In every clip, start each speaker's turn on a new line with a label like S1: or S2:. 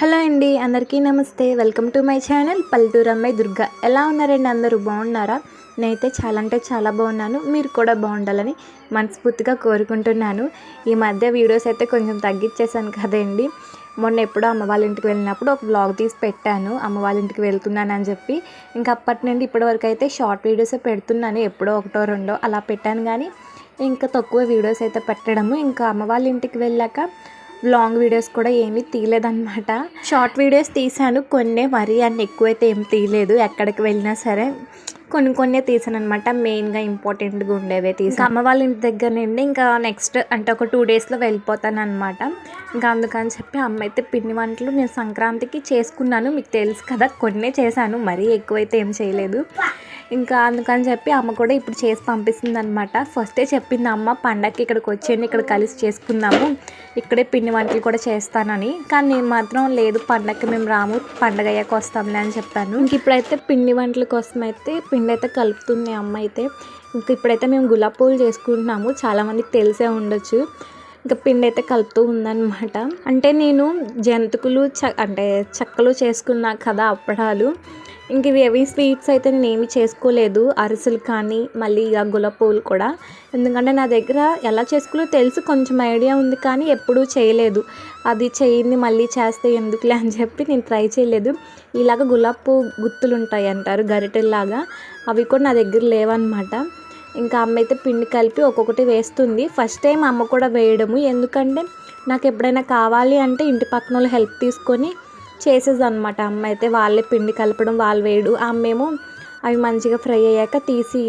S1: Hello అండి అందరికీ నమస్తే. వెల్కమ్ టు మై ఛానల్ పల్లెటూరు అమ్మాయి దుర్గా. ఎలా ఉన్నారండి అందరూ? బాగున్నారా? నేనైతే చాలా అంటే చాలా బాగున్నాను. మీరు కూడా బాగుండాలని మనస్ఫూర్తిగా కోరుకుంటున్నాను. ఈ మధ్య వీడియోస్ అయితే కొంచెం తగ్గించేసాను కదండి. మొన్న ఎప్పుడో అమ్మ వాళ్ళ ఇంటికి వెళ్ళినప్పుడు ఒక బ్లాగ్ తీసి పెట్టాను. అమ్మ వాళ్ళ ఇంటికి వెళ్తున్నాను అని చెప్పి. ఇంకా అప్పటి నుండి ఇప్పటి వరకు అయితే షార్ట్ వీడియోస్ పెడుతున్నాను. ఎప్పుడో ఒకటో రెండో అలా పెట్టాను కానీ ఇంకా తక్కువ వీడియోస్ అయితే పెట్టడము. ఇంకా అమ్మ వాళ్ళ ఇంటికి వెళ్ళాక లాంగ్ వీడియోస్ కూడా ఏమీ తీయలేదన్నమాట. షార్ట్ వీడియోస్ తీసాను కొన్ని మరీ అన్ని ఎక్కువైతే ఏం తీయలేదు ఎక్కడికి వెళ్ళినా సరే కొన్ని కొన్ని తీసాను అనమాట మెయిన్గా ఇంపార్టెంట్గా ఉండేవే తీసాను. అమ్మ వాళ్ళ ఇంటి దగ్గర నుండి ఇంకా నెక్స్ట్ అంటే ఒక టూ డేస్లో వెళ్ళిపోతాను అనమాట ఇంకా అందుకని చెప్పి అమ్మ అయితే పిండి వంటలు నేను సంక్రాంతికి చేసుకున్నాను మీకు తెలుసు కదా కొన్నే చేశాను మరీ ఎక్కువైతే ఏం చేయలేదు. ఇంకా అందుకని చెప్పి అమ్మ కూడా ఇప్పుడు చేసి పంపిస్తుంది అనమాట ఫస్టే చెప్పింది అమ్మ పండగకి ఇక్కడికి వచ్చేయండి ఇక్కడ కలిసి చేసుకుందాము. ఇక్కడే పిండి వంటలు కూడా చేస్తానని. కానీ నేను మాత్రం లేదు పండగకి మేము రాము పండగ అయ్యాక వస్తాంలే అని చెప్పాను. ఇంక ఇప్పుడైతే పిండి వంటల కోసం అయితే పిండి అయితే కలుపుతుంది అమ్మ అయితే. ఇంకా ఇప్పుడైతే మేము గులాబ్ పూలు చేసుకుంటున్నాము. చాలామందికి తెలిసే ఉండొచ్చు. ఇంకా పిండి అయితే కలుపుతూ ఉందన్నమాట. అంటే నేను జంతుకులు చ అంటే చెక్కలు చేసుకున్నా కదా అప్పడాలు. ఇంక ఇవి ఏవి స్వీట్స్ అయితే నేను ఏమి చేసుకోలేదు. అరిసెలు కానీ మళ్ళీ ఇక గులాబ్ పువ్వులు కూడా. ఎందుకంటే నా దగ్గర ఎలా చేసుకోలో తెలుసు కొంచెం ఐడియా ఉంది కానీ ఎప్పుడూ చేయలేదు. అది చేయింది మళ్ళీ చేస్తే ఎందుకులే అని చెప్పి నేను ట్రై చేయలేదు. ఇలాగ గులాబ్ పువ్వు గుత్తులు ఉంటాయి అంటారు గరిటెల్లాగా. అవి కూడా నా దగ్గర లేవన్నమాట. ఇంకా అమ్మ అయితే పిండి కలిపి ఒక్కొక్కటి వేస్తుంది. ఫస్ట్ టైం అమ్మ కూడా వేయడము. ఎందుకంటే నాకు ఎప్పుడైనా కావాలి అంటే ఇంటి పక్కన వాళ్ళు హెల్ప్ తీసుకొని చేసేదనమాట అమ్మ అయితే వాళ్ళే పిండి కలపడం వాళ్ళు వేయడు. అమ్మేమో అవి మంచిగా ఫ్రై అయ్యాక తీసి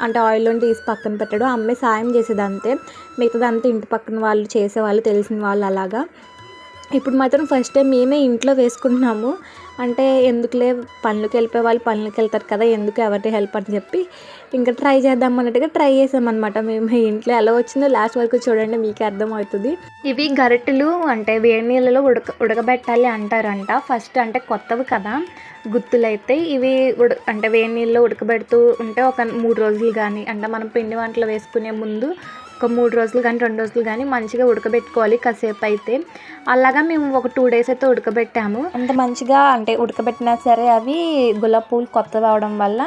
S1: అంటే ఆయిల్లో తీసి పక్కన పెట్టడం. అమ్మే సాయం చేసేది అంతే మిగతాదంతా ఇంటి పక్కన వాళ్ళు చేసేవాళ్ళు తెలిసిన వాళ్ళు అలాగా. ఇప్పుడు మాత్రం ఫస్ట్ టైం మేమే ఇంట్లో వేసుకుంటున్నాము అంటే ఎందుకులే పనులకు వెళ్ళిపోయే వాళ్ళు పనులకు వెళ్తారు కదా ఎందుకు ఎవరి హెల్ప్ అని చెప్పి ఇంకా ట్రై చేద్దాం అన్నట్టుగా ట్రై చేసామన్నమాట. మేము ఇంట్లో ఎలా వచ్చిందో లాస్ట్ వరకు చూడండి మీకే అర్థమవుతుంది. ఇవి గరిటెలు అంటే వేడి నీళ్ళలో ఉడక ఉడకబెట్టాలి అంటారంట. ఫస్ట్ అంటే కొత్తవి కదా గుత్తులైతే ఇవి ఉడ అంటే వేడి నీళ్ళలో ఉడకబెడుతూ ఉంటే ఒక మూడు రోజులు కానీ అంటే మనం పిండి వంటలు వేసుకునే ముందు ఒక మూడు రోజులు కానీ రెండు రోజులు కానీ మంచిగా ఉడకబెట్టుకోవాలి కాసేపు అయితే. అలాగా మేము ఒక టూ డేస్ అయితే ఉడకబెట్టాము. అంత మంచిగా అంటే ఉడకబెట్టినా సరే అవి గులాబ్ పూలు కొత్తవి అవడం వల్ల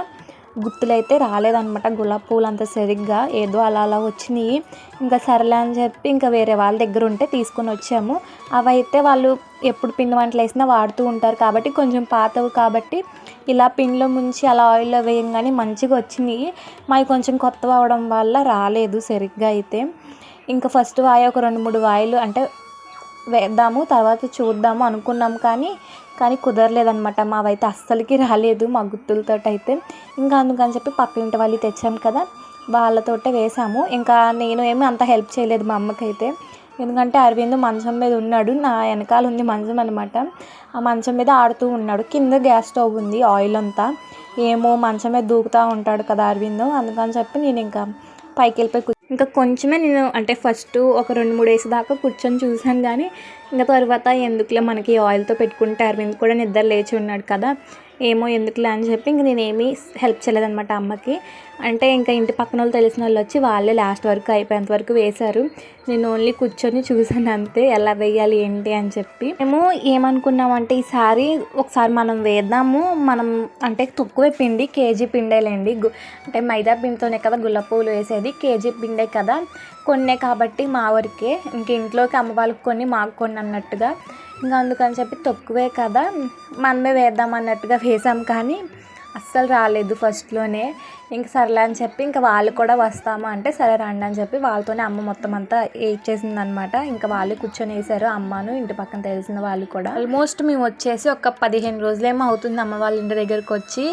S1: గుత్తులు అయితే రాలేదనమాట గులాబ్ పూలు అంత సరిగ్గా ఏదో అలా అలా వచ్చినాయి. ఇంకా సరేలే అని చెప్పి ఇంకా వేరే వాళ్ళ దగ్గర ఉంటే తీసుకొని వచ్చాము. అవైతే వాళ్ళు ఎప్పుడు పిండి వంటలు వేసినా వాడుతూ ఉంటారు కాబట్టి కొంచెం పాతవి కాబట్టి ఇలా పిండిలో ముంచి అలా ఆయిల్లో వేయంగానే మంచిగా వచ్చినాయి మావి కొంచెం కొత్తవి అవడం వల్ల రాలేదు సరిగ్గా అయితే. ఇంకా ఫస్ట్ వాయి ఒక రెండు మూడు వాయిలు అంటే వేద్దాము తర్వాత చూద్దాము అనుకున్నాం కానీ కానీ కుదరలేదనమాట మావైతే అస్సలకి రాలేదు మా గుత్తులతో అయితే ఇంకా అందుకని చెప్పి పక్క ఇంటి వాళ్ళు తెచ్చాం కదా వాళ్ళతోటే వేసాము. ఇంకా నేను ఏమీ అంత హెల్ప్ చేయలేదు మా అమ్మకైతే. ఎందుకంటే అరవింద్ మంచం మీద ఉన్నాడు నా వెనకాల ఉంది మంచం అనమాట ఆ మంచం మీద ఆడుతూ ఉన్నాడు. కింద గ్యాస్ స్టవ్ ఉంది ఆయిల్ అంతా. ఏమో మంచం మీద దూకుతూ ఉంటాడు కదా అరవింద్. అందుకని చెప్పి నేను ఇంకా పైకి వెళ్ళిపోయి ఇంకా కొంచెమే నేను అంటే ఫస్ట్ ఒక రెండు మూడు వేసి దాకా కూర్చొని చూశాను కానీ ఇంకా తర్వాత ఎందుకులే మనకి ఆయిల్తో పెట్టుకుంటే అరవింద్ కూడా నిద్ర లేచి ఉన్నాడు కదా. ఏమో ఎందుకులే అని చెప్పి ఇంక నేను ఏమీ హెల్ప్ చేయలేదన్నమాట అమ్మకి. అంటే ఇంకా ఇంటి పక్కన వాళ్ళు తెలిసిన వాళ్ళు వచ్చి వాళ్ళే లాస్ట్ వరకు అయిపోయేంత వరకు వేశారు. నేను ఓన్లీ కూర్చొని చూసాను అంతే. ఎలా వేయాలి ఏంటి అని చెప్పి. మేము ఏమనుకున్నామంటే ఈసారి ఒకసారి మనం వేద్దాము. మనం అంటే తక్కువే పిండి కేజీ పిండేలేండి. అంటే మైదా పిండితోనే కదా గులాబ్ పువ్వులు వేసేది కేజీ పిండే కదా. కొన్నే కాబట్టి మా వరకే. ఇంక ఇంట్లోకి అమ్మ వాళ్ళకి కొన్ని మాకు కొన్ని అన్నట్టుగా. ఇంకా అందుకని చెప్పి తక్కువే కదా. మనమే వేద్దాం అన్నట్టుగా వేసాం కానీ అస్సలు రాలేదు ఫస్ట్లోనే. ఇంక సర్లే అని చెప్పి ఇంకా వాళ్ళు కూడా వస్తాము అంటే సరే రండి అని చెప్పి వాళ్ళతోనే అమ్మ మొత్తం అంతా ఇచ్చేసిందనమాట అనమాట ఇంకా వాళ్ళు కూర్చొని వేసారు అమ్మను ఇంటి పక్కన తెలిసిన వాళ్ళు కూడా. ఆల్మోస్ట్ మేము వచ్చేసి ఒక పదిహేను రోజులేమో అవుతుంది అమ్మ వాళ్ళ ఇంటి దగ్గరికి వచ్చి.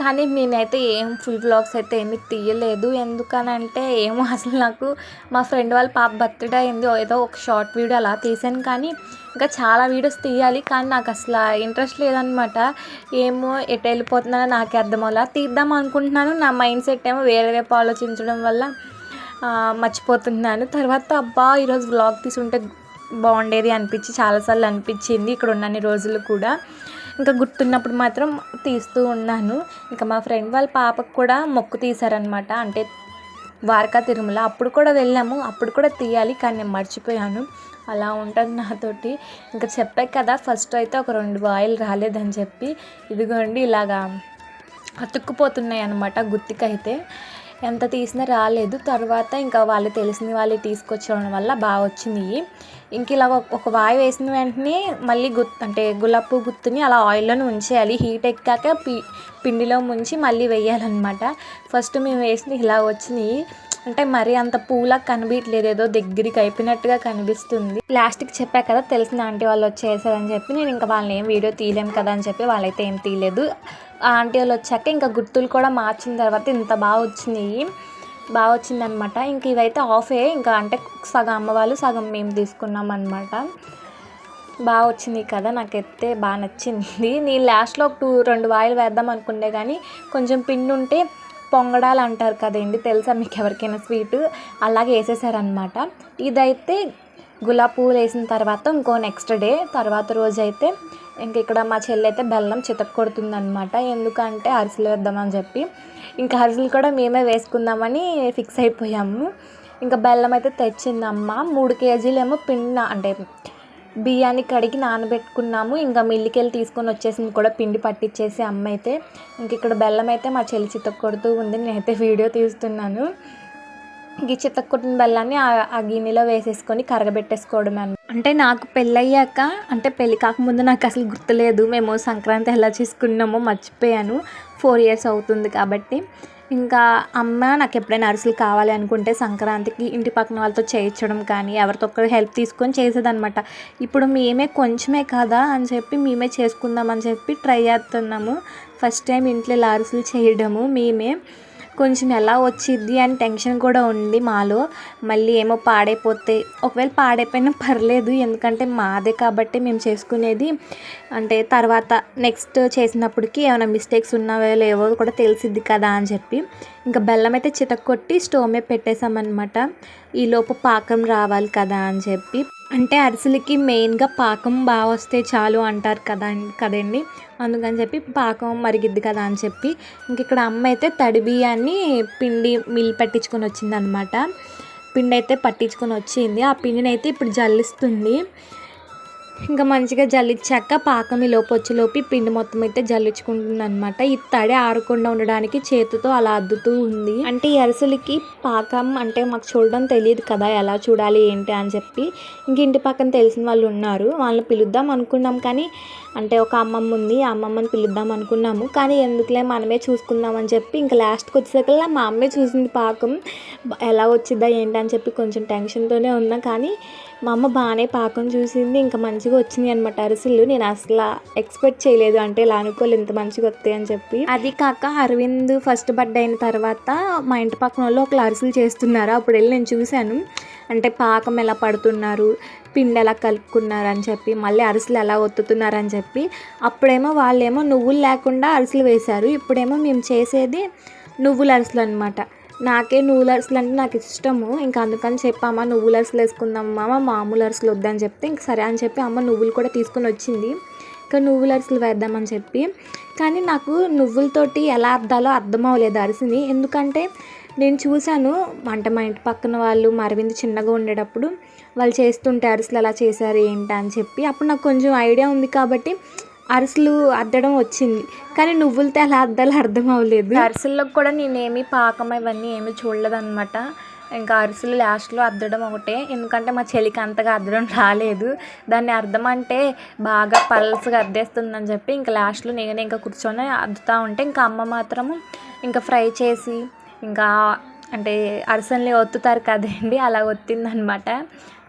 S1: కానీ నేనైతే ఏం ఫుల్ బ్లాగ్స్ అయితే ఏమి తీయలేదు. ఎందుకనంటే ఏమో అసలు నాకు మా ఫ్రెండ్ వాళ్ళ పాప బర్త్డే అయింది. ఏదో ఒక షార్ట్ వీడియో అలా తీసాను కానీ ఇంకా చాలా వీడియోస్ తీయాలి కానీ నాకు అసలు ఇంట్రెస్ట్ లేదనమాట ఏమో ఎటు వెళ్ళిపోతున్నానో నాకే అర్థం అవ్వాలా తీద్దాం అనుకుంటున్నాను నా మైండ్ సెట్ ఏమో వేరే వైపు ఆలోచించడం వల్ల మర్చిపోతున్నాను. తర్వాత అబ్బా ఈరోజు వ్లాగ్ తీసుంటే బాగుండేది అనిపించి చాలాసార్లు అనిపించింది ఇక్కడ ఉన్నన్ని రోజులు కూడా. ఇంకా గుర్తున్నప్పుడు మాత్రం తీస్తూ ఉన్నాను. ఇంకా మా ఫ్రెండ్ వాళ్ళ పాపకు కూడా మొక్కు తీశారనమాట అంటే ద్వారకా తిరుమల అప్పుడు కూడా వెళ్ళాము అప్పుడు కూడా తీయాలి కానీ నేను మర్చిపోయాను. అలా ఉంటుంది నాతోటి. ఇంకా చెప్పాక కదా ఫస్ట్ అయితే ఒక రెండు వాయిల్ రాలేదని చెప్పి ఇదిగోండి ఇలాగా అతుక్కుపోతున్నాయి అనమాట గుత్తికైతే. ఎంత తీసినా రాలేదు. తర్వాత ఇంకా వాళ్ళు తెలిసిన వాళ్ళు తీసుకొచ్చడం వల్ల బాగా వచ్చినాయి. ఇంక ఇలా ఒక- వాయి వేసిన వెంటనే మళ్ళీ గుత్ అంటే గులాబు పువ్వు గుత్తుని అలా ఆయిల్లోనే ఉంచేయాలి. హీట్ ఎక్కాక పి పిండిలో ముంచి మళ్ళీ వేయాలన్నమాట. ఫస్ట్ మేము వేసిన ఇలా వచ్చినాయి. అంటే మరీ అంత పూలా కనిపించలేదు ఏదో దగ్గరికి అయిపోయినట్టుగా కనిపిస్తుంది. లాస్ట్కి చెప్పా కదా తెలిసిన ఆంటీ వాళ్ళు వచ్చేసారని చెప్పి నేను ఇంకా వాళ్ళని ఏం వీడియో తీయలేము కదా అని చెప్పి వాళ్ళైతే ఏం తీయలేదు. ఆ ఆంటీ వాళ్ళు వచ్చాక ఇంకా గుర్తులు కూడా మార్చిన తర్వాత ఇంత బాగా వచ్చినాయి బాగా వచ్చిందనమాట. ఇంక ఇవైతే ఆఫే ఇంకా అంటే సగం అమ్మ వాళ్ళు సగం మేము తీసుకున్నాం అనమాట బాగా వచ్చింది కదా నాకైతే బాగా నచ్చింది. నేను లాస్ట్లో ఒక టూ రెండు వాయిలు వేద్దాం అనుకుండే కానీ కొంచెం పిండి ఉంటే పొంగడాలు అంటారు కదండి. తెలుసా మీకు ఎవరికైనా స్వీట్? అలాగే వేసేసారనమాట ఇదైతే గులాబీ పువ్వులు వేసిన తర్వాత ఇంకో నెక్స్ట్ డే తర్వాత రోజు అయితే ఇంక ఇక్కడ మా చెల్లి అయితే బెల్లం చితక్ కొడుతుందనమాట ఎందుకంటే అరిసెలు వేద్దామని చెప్పి. ఇంకా అరిసెలు కూడా మేమే వేసుకుందామని ఫిక్స్ అయిపోయాము. ఇంకా బెల్లం అయితే తెచ్చిందమ్మ. మూడు కేజీలేమో పిండి అంటే బియ్యాన్ని కడిగి నానబెట్టుకున్నాము. ఇంకా మిల్లికి వెళ్ళి తీసుకొని వచ్చేసింది కూడా పిండి పట్టించేసి అమ్మ అయితే ఇంక ఇక్కడ బెల్లం అయితే మా చెల్లి చితక్కొడుతూ ఉంది. నేనైతే వీడియో తీస్తున్నాను. ఈ చితక్కొట్టిన బెల్లాన్ని ఆ- గిన్నెలో వేసేసుకొని కరగబెట్టేసుకోవడం అన్న అంటే నాకు పెళ్ళయ్యాక అంటే పెళ్ళి కాకముందు నాకు అసలు గుర్తులేదు. మేము సంక్రాంతి ఎలా చేసుకున్నామో మర్చిపోయాను. ఫోర్ ఇయర్స్ అవుతుంది కాబట్టి. ఇంకా అమ్మ నాకు ఎప్పుడైనా అరిసెలు కావాలి అనుకుంటే సంక్రాంతికి ఇంటి పక్కన వాళ్ళతో చేయించడం కానీ ఎవరితో ఒకరు హెల్ప్ తీసుకొని చేసేదన్నమాట. ఇప్పుడు మేమే కొంచెమే కదా అని చెప్పి మేమే చేసుకుందాం అని చెప్పి ట్రై చేస్తున్నాము. ఫస్ట్ టైం ఇంట్లో ఇలా అరిసెలు చేయడము. మేమే కొంచెం ఎలా వచ్చిద్ది అని టెన్షన్ కూడా ఉంది మాలో. మళ్ళీ ఏమో పాడైపోతే ఒకవేళ పాడైపోయినా పర్లేదు ఎందుకంటే మాదే కాబట్టి మేము చేసుకునేది. అంటే తర్వాత నెక్స్ట్ చేసినప్పటికి ఏమైనా మిస్టేక్స్ ఉన్నావో లేవో కూడా తెలిసిద్ది కదా అని చెప్పి. ఇంకా బెల్లం అయితే చితక్కొట్టి స్టవ్ మీద పెట్టేసామన్నమాట ఈలోపు పాకం రావాలి కదా అని చెప్పి. అంటే అరిసెలకి మెయిన్గా పాకం బాగా వస్తే చాలు అంటారు కదా కదండి? అందుకని చెప్పి పాకం మరిగిద్ది కదా అని చెప్పి ఇంక ఇక్కడ అమ్మ అయితే తడి బియ్యాన్ని పిండి మిల్ పట్టించుకొని వచ్చిందనమాట. పిండి అయితే పట్టించుకొని వచ్చింది. ఆ పిండిని అయితే ఇప్పుడు జల్లిస్తుంది. ఇంకా మంచిగా జల్లించాక పాకం ఈ లోపు వచ్చేలోపు పిండి మొత్తం అయితే జల్లించుకుంటుంది అనమాట ఈ తడి ఆరకుండా ఉండడానికి చేతితో అలా అద్దుతూ ఉంది. అంటే ఈ అరిసెలకి పాకం అంటే మాకు చూడడం తెలియదు కదా ఎలా చూడాలి ఏంటి అని చెప్పి. ఇంక ఇంటి పక్కన తెలిసిన వాళ్ళు ఉన్నారు. వాళ్ళని పిలుద్దాం అనుకున్నాం కానీ అంటే ఒక అమ్మమ్మ ఉంది. ఆ అమ్మమ్మని పిలుద్దాం అనుకున్నాము. కానీ ఎందుకులే మనమే చూసుకుందాం అని చెప్పి ఇంకా లాస్ట్కి వచ్చేసరికల్లా మా అమ్మే చూసింది పాకం. ఎలా వచ్చిద్దా ఏంటి అని చెప్పి కొంచెం టెన్షన్తోనే ఉన్నా కానీ మా అమ్మ బాగానే పాకం చూసింది ఇంకా మంచిగా వచ్చింది అనమాట అరిసెలు నేను అసలు ఎక్స్పెక్ట్ చేయలేదు. అంటే ఇలా అనుకోలేదు ఇంత మంచిగా వస్తాయి అని చెప్పి. అది కాక అరవింద్ ఫస్ట్ బర్త్డే అయిన తర్వాత మా ఇంటి పక్కన వాళ్ళు ఒకళ్ళు అరిసెలు చేస్తున్నారు. అప్పుడు వెళ్ళి నేను చూశాను. అంటే పాకం ఎలా పడుతున్నారు పిండి ఎలా కలుపుకున్నారు అని చెప్పి మళ్ళీ అరిసెలు ఎలా ఒత్తుతున్నారు అని చెప్పి. అప్పుడేమో వాళ్ళేమో నువ్వులు లేకుండా అరిసెలు వేశారు. ఇప్పుడేమో మేము చేసేది నువ్వుల అరిసెలు అనమాట నాకే నువ్వుల అరిసెలు అంటే నాకు ఇష్టము. ఇంకా అందుకని చెప్పి అమ్మ నువ్వుల అరిసెలు వేసుకుందామా అమ్మ మామూలు అరిసెలు వద్దని చెప్తే ఇంక సరే అని చెప్పి అమ్మ నువ్వులు కూడా తీసుకొని వచ్చింది. ఇంకా నువ్వుల అరిసెలు వేద్దామని చెప్పి. కానీ నాకు నువ్వులతోటి ఎలా అద్దాలో అర్థం అవ్వలేదు అరిసిని. ఎందుకంటే నేను చూశాను వంట మా ఇంటి పక్కన వాళ్ళు మరవింది చిన్నగా ఉండేటప్పుడు వాళ్ళు చేస్తుంటే అరిసెలు ఎలా చేశారు ఏంటి అని చెప్పి. అప్పుడు నాకు కొంచెం ఐడియా ఉంది కాబట్టి అరిసెలు అద్దడం వచ్చింది. కానీ నువ్వులతో అలా అద్దాలో అర్థం అవ్వలేదు. అరిసెల్లో కూడా నేనేమి పాకం ఇవన్నీ ఏమి చూడలేదన్నమాట. ఇంకా అరిసెలు లాస్ట్లో అద్దడం ఒకటే. ఎందుకంటే మా చెలికి అంతగా అద్దడం రాలేదు. దాన్ని అర్థం అంటే బాగా పల్స్గా అద్దేస్తుందని చెప్పి ఇంకా లాస్ట్లో నేనే ఇంకా కూర్చొని అద్దుతూ ఉంటే ఇంకా అమ్మ మాత్రము ఇంకా ఫ్రై చేసి ఇంకా అంటే అరసన్లే ఒత్తుతారు కదండి అలా ఒత్తిందనమాట.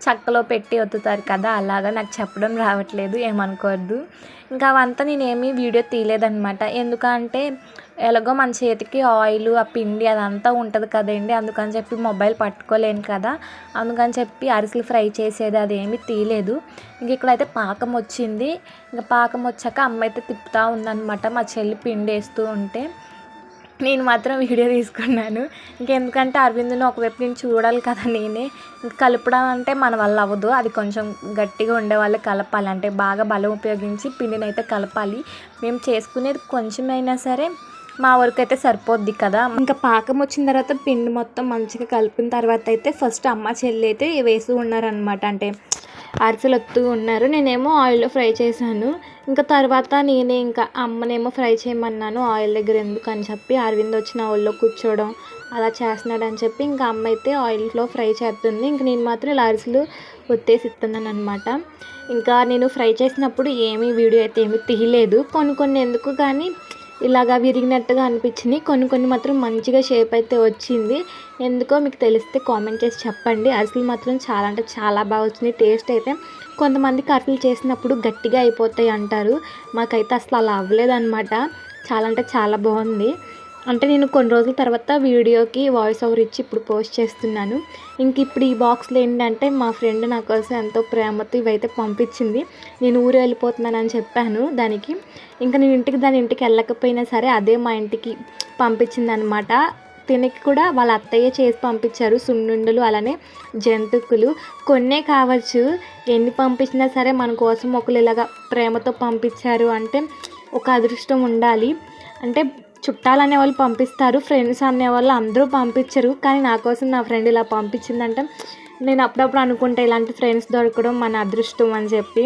S1: చక్కలో పెట్టి ఒత్తుతారు కదా అలాగా నాకు చెప్పడం రావట్లేదు ఏమనుకోవద్దు. ఇంకా అవంతా నేనేమీ వీడియో తీయలేదనమాట. ఎందుకంటే ఎలాగో మన చేతికి ఆయిల్ ఆ పిండి అదంతా ఉంటుంది కదండి అందుకని చెప్పి మొబైల్ పట్టుకోలేను కదా. అందుకని చెప్పి అరిసెలు ఫ్రై చేసేది అదేమీ తీయలేదు. ఇంక ఇక్కడైతే పాకం వచ్చింది. ఇంకా పాకం వచ్చాక అమ్మ అయితే తిప్పుతూ ఉందన్నమాట మా చెల్లి పిండి వేస్తూ ఉంటే. నేను మాత్రం వీడియో తీసుకున్నాను. ఇంకెందుకంటే అరవింద్ను ఒకవైపు నేను చూడాలి కదా నేనే. కలపడం అంటే మన వల్ల అవ్వదు. అది కొంచెం గట్టిగా ఉండే వాళ్ళు కలపాలి. అంటే బాగా బలం ఉపయోగించి పిండిని అయితే కలపాలి. మేము చేసుకునేది కొంచెమైనా సరే మా వరకు అయితే సరిపోద్ది కదా. ఇంకా పాకం వచ్చిన తర్వాత పిండి మొత్తం మంచిగా కలిపిన తర్వాత అయితే ఫస్ట్ అమ్మ చెల్లి అయితే వేసి ఉన్నారనమాట అంటే అరిసెలు వస్తూ ఉన్నారు. నేనేమో ఆయిల్లో ఫ్రై చేశాను. ఇంకా తర్వాత నేనే ఇంకా అమ్మనేమో ఫ్రై చేయమన్నాను ఆయిల్ దగ్గర ఎందుకు అని చెప్పి అరవింద్ వచ్చిన ఆయిల్లో కూర్చోవడం అలా చేస్తున్నాడని చెప్పి ఇంకా అమ్మ అయితే ఆయిల్లో ఫ్రై చేస్తుంది. ఇంక నేను మాత్రం ఇలా అరిసెలు ఒత్తేసి ఇస్తున్నాను అనమాట ఇంకా నేను ఫ్రై చేసినప్పుడు ఏమీ వీడియో అయితే ఏమీ తీయలేదు. కొన్ని కొన్ని ఎందుకు కానీ ఇలాగా విరిగినట్టుగా అనిపించింది. కొన్ని కొన్ని మాత్రం మంచిగా షేప్ అయితే వచ్చింది. ఎందుకో మీకు తెలిస్తే కామెంట్ చేసి చెప్పండి. అరిసెలు మాత్రం చాలా అంటే చాలా బాగా వచ్చింది. టేస్ట్ అయితే కొంతమందికి అరిసెలు చేసినప్పుడు గట్టిగా అయిపోతాయి అంటారు. మాకైతే అసలు అలా అవ్వలేదన్నమాట. చాలా అంటే చాలా బాగుంది. అంటే నేను కొన్ని రోజుల తర్వాత వీడియోకి వాయిస్ ఓవర్ ఇచ్చి ఇప్పుడు పోస్ట్ చేస్తున్నాను. ఇంక ఇప్పుడు ఈ బాక్స్లో ఏంటంటే మా ఫ్రెండ్ నా కోసం ఎంతో ప్రేమతో ఇవైతే పంపించింది. నేను ఊరు వెళ్ళిపోతున్నానని చెప్పాను దానికి. ఇంకా నేను ఇంటికి దాని ఇంటికి వెళ్ళకపోయినా సరే అదే మా ఇంటికి పంపించింది అనమాట తినకి కూడా వాళ్ళ అత్తయ్య చేసి పంపించారు. సున్నుండలు అలానే జంతుకులు. కొన్నే కావచ్చు. ఎన్ని పంపించినా సరే మన కోసం ఒకరు ఇలాగా ప్రేమతో పంపించారు అంటే ఒక అదృష్టం ఉండాలి. అంటే చుట్టాలు అనేవాళ్ళు పంపిస్తారు ఫ్రెండ్స్ అనేవాళ్ళు అందరూ పంపించరు. కానీ నా కోసం నా ఫ్రెండ్ ఇలా పంపించిందంటే నేను అప్పుడప్పుడు అనుకుంటా ఇలాంటి ఫ్రెండ్స్ దొరకడం మన అదృష్టం అని చెప్పి.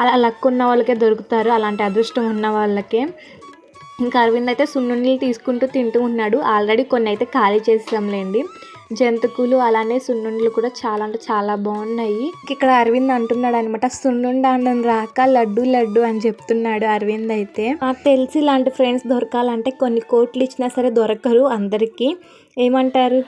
S1: అలా లక్ ఉన్న వాళ్ళకే దొరుకుతారు అలాంటి అదృష్టం ఉన్న వాళ్ళకే. ఇంకా అరవింద్ అయితే సున్నుండీలు తీసుకుంటూ తింటూ ఉన్నాడు. ఆల్రెడీ కొన్ని అయితే ఖాళీ చేసాంలేండి జంతుకులు అలానే సున్నుండలు కూడా చాలా అంటే చాలా బాగున్నాయి. ఇక్కడ అరవింద్ అంటున్నాడు అనమాట సున్నుండ అన్నం రాక లడ్డు లడ్డు అని చెప్తున్నాడు అరవింద్ అయితే. నాకు తెలిసి ఇలాంటి ఫ్రెండ్స్ దొరకాలంటే కొన్ని కోట్లు ఇచ్చినా సరే దొరకరు అందరికీ. ఏమంటారు?